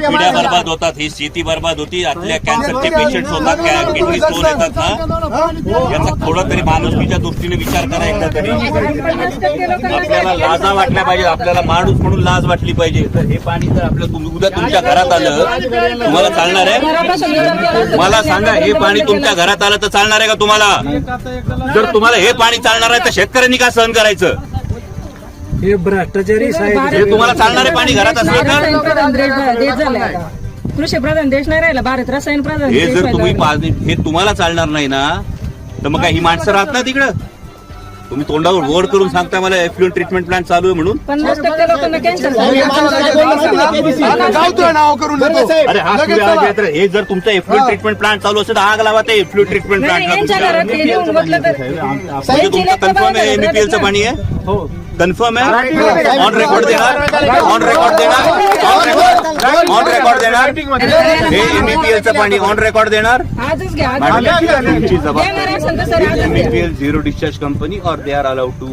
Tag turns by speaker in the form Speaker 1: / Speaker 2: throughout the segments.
Speaker 1: पिढ्या बर्बाद होतात ही शेती बर्बाद होती आतल्या कॅन्सरचे पेशंट होतात किडनी स्टोन येतात ना? याचा थोडा तरी माणुसकीच्या दृष्टीने विचार करा एकदा तरी. आपल्याला लाजा वाटल्या पाहिजे आपल्याला माणूस म्हणून लाज वाटली पाहिजे. तर हे पाणी जर आपल्या उद्या तुमच्या घरात आलं तुम्हाला चालणार आहे? मला सांगा हे पाणी तुमच्या घरात आलं तर चालणार आहे का तुम्हाला? जर तुम्हाला हे पाणी चालणार आहे तर शेतकऱ्यांनी का सहन करायचं?
Speaker 2: हे भ्रष्टाचारी साहेब
Speaker 1: हे तुम्हाला चालणारे पाणी घरात असलं तर?
Speaker 3: रसायन प्रधान देश देश झालाय आता कृषी प्रधान देश नाही राहिला भारत रसायन प्रधान
Speaker 1: हे
Speaker 3: देश
Speaker 1: जर
Speaker 3: व्हायला
Speaker 1: तुम्ही
Speaker 3: लागला.
Speaker 1: पा- हे तुम्हाला चालणार नाही ना तर मग काय ही माणसं राहत ना तिकडं? तुम्ही तोंडावर गोड करून सांगता मला एफ्लुएंट ट्रीटमेंट प्लांट चालू आहे म्हणून?
Speaker 3: पन्नास टक्के लोकांना कॅन्सर
Speaker 4: गावतोय नाव करून देतो.
Speaker 1: अरे हा
Speaker 4: लगेच
Speaker 1: सूर्य
Speaker 4: चला.
Speaker 1: आग तर हे जर तुमचं एफ्लुएंट ट्रीटमेंट प्लांट चालू असेल तर आग लावा ते एफ्लुएंट ट्रीटमेंट
Speaker 3: नाही यांच्या घरात
Speaker 1: प्लांट
Speaker 3: हे लिहून म्हटलं तर
Speaker 1: म्हणजे तुमचं कन्फर्म आहे एमईपीएलचं पाणी आहे. कन्फर्म आहे ऑन रेकॉर्ड देणार ऑन रेकॉर्ड देणार ऑन रेकॉर्ड ऑन रेकॉर्ड देणार हे एमईपीएलचं पाणी ऑन रेकॉर्ड देणार. तुमची जबाबदारी एमईपीएल झिरो डिस्चार्ज कंपनी और दे आर अलाउड टू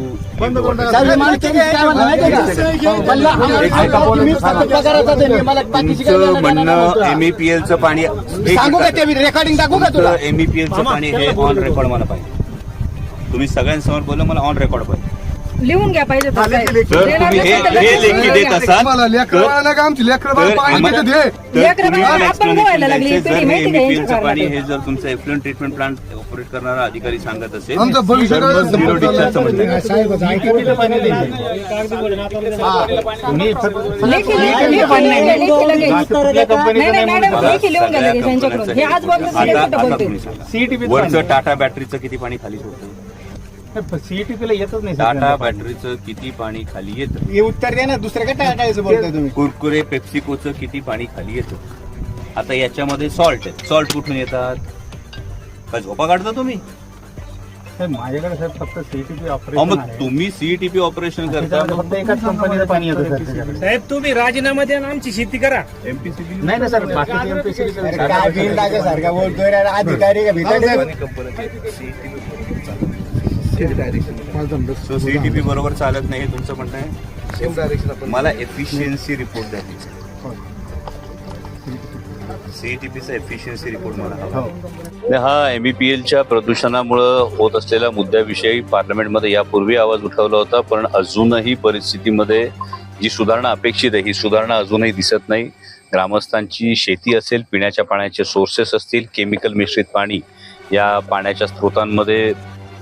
Speaker 1: तुमचं म्हणणं एमईपीएल चं पाणी
Speaker 4: सांगू का ते रेकॉर्डिंग दाखवू का तुला?
Speaker 1: एमईपीएल चं पाणी हे ऑन रेकॉर्ड मला पाहिजे. तुम्ही सगळ्यांसमोर बोललं मला ऑन रेकॉर्ड पाहिजे.
Speaker 3: लिहून घ्या पाहिजे तर साहेब.
Speaker 1: जर
Speaker 3: देणार
Speaker 1: तुम्ही हे
Speaker 3: नसेल तर
Speaker 1: हे
Speaker 3: लगेच
Speaker 1: लेखी देत
Speaker 3: घ्या.
Speaker 1: असाल
Speaker 4: लेकरं का आमची लेकरं
Speaker 1: तर
Speaker 4: बाळ पाणी
Speaker 1: आम्हाला-
Speaker 4: देते दे
Speaker 1: तर
Speaker 3: लेकरं
Speaker 1: तुम्ही
Speaker 3: बाळं
Speaker 1: मला
Speaker 3: आपण
Speaker 1: explanation
Speaker 3: गोवायला लागली.
Speaker 1: द्यायचं,
Speaker 3: पिढी
Speaker 1: जर
Speaker 3: माहिती का
Speaker 1: एमईपीएल चं
Speaker 3: यांच्या
Speaker 1: पाणी
Speaker 3: घराला?
Speaker 1: हे जर तुमचं एफ्लुएंट ट्रीटमेंट प्लांट ऑपरेट करणारा अधिकारी सांगत असेल
Speaker 4: आमचं भविष्य
Speaker 1: तर मग
Speaker 4: काय-
Speaker 1: झिरो डिस्चार्जचं म्हणणं आहे.
Speaker 3: लेखी लेखी लेखी लेखी लेखी लगेच. नाही नाही मॅडम
Speaker 1: मला
Speaker 3: लेखी लिहून घ्या
Speaker 1: सगळ्या
Speaker 3: लगेच यांच्याकडून हे आज बोलतो
Speaker 1: आता-
Speaker 3: सगळे खोटं
Speaker 1: आता
Speaker 3: बोलते
Speaker 1: तुम्ही सांगा. वरचं टाटा बॅटरीचं किती पाणी खाली सोडतं
Speaker 2: सीईटीपीला येतच नाही
Speaker 1: टाटा बॅटरीचं किती पाणी खाली येतं?
Speaker 4: हे उत्तर द्या ना दुसऱ्या काय टाकायचं बोलताय तुम्ही?
Speaker 1: कुरकुरे पेप्सिकोचं किती पाणी खाली येतं? आता याच्यामध्ये सॉल्ट आहे. सॉल्ट कुठून येतात? का झोपा काढता तुम्ही?
Speaker 2: साहेब, माझ्याकडे साहेब फक्त सीईटीपी
Speaker 1: अहो,
Speaker 2: ऑपरेशन
Speaker 1: मग
Speaker 2: आहे.
Speaker 1: तुम्ही सीईटीपी ऑपरेशन करता
Speaker 2: त्याच्यामध्ये फक्त एकाच कंपनीचं पाणी येतं सर त्याच्याकडे.
Speaker 5: साहेब तुम्ही राजीनामा द्या आणि आमची शेती करा.
Speaker 1: एमपीसीबी
Speaker 2: नाही ना सर बाकीचे MPCB चे
Speaker 4: अरे काय बिल टाकायसारखा बोलतोय रे, अधिकारी का भिकारी
Speaker 1: सो सीईटीपी बरोबर चालत नाही हे तुमचं म्हणणं आहे? मला एफिशियन्सी रिपोर्ट द्या सीईटीपीचा एफिशियन्सी रिपोर्ट मला हवा. हा. एमईपीएलच्या प्रदूषणामुळं होत असलेल्या मुद्द्याविषयी पार्लमेंटमध्ये यापूर्वी आवाज उठवला होता पण अजूनही परिस्थितीमध्ये जी सुधारणा अपेक्षित आहे ही सुधारणा अजूनही दिसत नाही. ग्रामस्थांची शेती असेल पिण्याच्या पाण्याचे सोर्सेस असतील केमिकल मिश्रित पाणी या पाण्याच्या स्रोतांमध्ये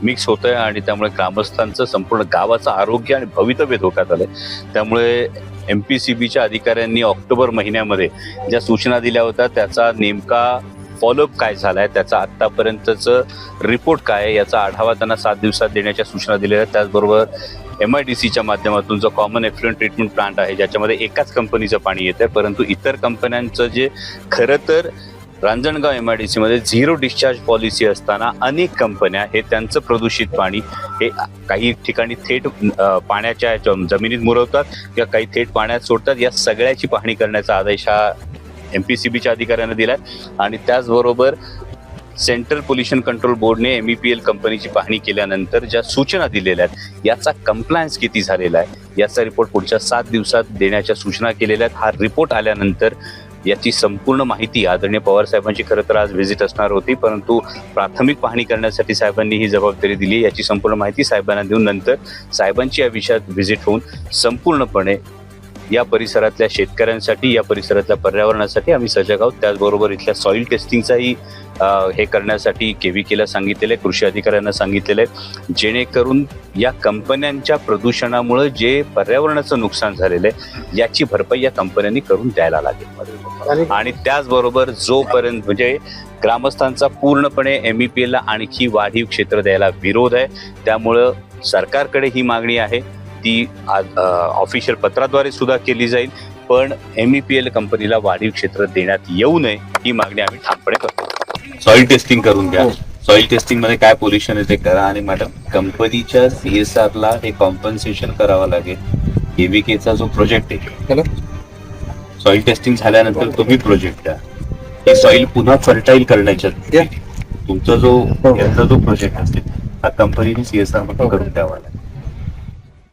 Speaker 1: मिक्स होत आहे आणि त्यामुळे ग्रामस्थांचं संपूर्ण गावाचं आरोग्य आणि भवितव्य धोक्यात आलंय. त्यामुळे एम पी सी बीच्या अधिकाऱ्यांनी ऑक्टोबर महिन्यामध्ये ज्या सूचना दिल्या होत्या त्याचा नेमका फॉलोअप काय झालाय त्याचा आत्तापर्यंतचं रिपोर्ट काय आहे याचा आढावा त्यांना सात दिवसात देण्याच्या सूचना दिलेल्या आहेत. त्याचबरोबर एम आय डी सीच्या माध्यमातून जो कॉमन एफ्लुएंट ट्रीटमेंट प्लांट आहे ज्याच्यामध्ये एकाच कंपनीचं पाणी येतं परंतु इतर कंपन्यांचं जे खरं तर रांजणगाव एम आय डी सीमध्ये झिरो डिस्चार्ज पॉलिसी असताना अनेक कंपन्या हे त्यांचं प्रदूषित पाणी हे काही ठिकाणी थेट पाण्याच्या जमिनीत मुरवतात किंवा काही थेट पाण्यात सोडतात. या सगळ्याची पाहणी करण्याचा आदेश हा एम पी सी बीच्या अधिकाऱ्यांना दिला आणि त्याचबरोबर सेंट्रल पोल्युशन कंट्रोल बोर्डने एम ई पी एल कंपनीची पाहणी केल्यानंतर ज्या सूचना दिलेल्या आहेत याचा कम्प्लायन्स किती झालेला आहे याचा रिपोर्ट पुढच्या सात दिवसात देण्याच्या सूचना केलेल्या आहेत. हा रिपोर्ट आल्यानंतर याची संपूर्ण माहिती आदरणीय पवार साहेबांची. खरं तर आज व्हिजिट असणार होती परंतु प्राथमिक पाहणी करण्यासाठी साहेबांनी ही जबाबदारी दिली. याची संपूर्ण माहिती साहेबांना देऊन नंतर साहेबांची या विषयात व्हिजिट होऊन संपूर्णपणे या परिसरातल्या शेतकऱ्यांसाठी या परिसरातल्या पर्यावरणासाठी आम्ही सजग आहोत. त्याचबरोबर इथल्या सॉईल टेस्टिंगचाही हे करण्यासाठी केला सांगितलेलं आहे कृषी अधिकाऱ्यांना सांगितलेलं आहे. जेणेकरून या कंपन्यांच्या प्रदूषणामुळे जे पर्यावरणाचं नुकसान झालेलं आहे याची भरपाई या कंपन्यांनी करून द्यायला लागेल. आणि त्याचबरोबर जोपर्यंत म्हणजे ग्रामस्थांचा पूर्णपणे एम ई पी एलला आणखी वाढीव क्षेत्र द्यायला विरोध आहे त्यामुळं सरकारकडे ही मागणी आहे. ती ऑफिशियल पत्राद्वारे सुद्धा केली जाईल पण एम ई पी एल कंपनीला वाढीव क्षेत्र देण्यात येऊ नये ही मागणी आम्ही ठामपणे करतो. सॉइल टेस्टिंग करून घ्या. सॉइल टेस्टिंगमध्ये काय पोल्युशन आहे ते करा आणि मॅडम कंपनीच्या सीएसआर ला हे कॉम्पन्सेशन करावं लागेल. एव्हीकेचा जो प्रोजेक्ट आहे. सॉइल टेस्टिंग झाल्यानंतर तुम्ही प्रोजेक्ट द्या हे सॉइल पुन्हा फर्टाईल करण्याच्या तुमचा जो याचा जो प्रोजेक्ट असेल हा कंपनीने सीएसआरमध्ये करून द्यावा लागेल.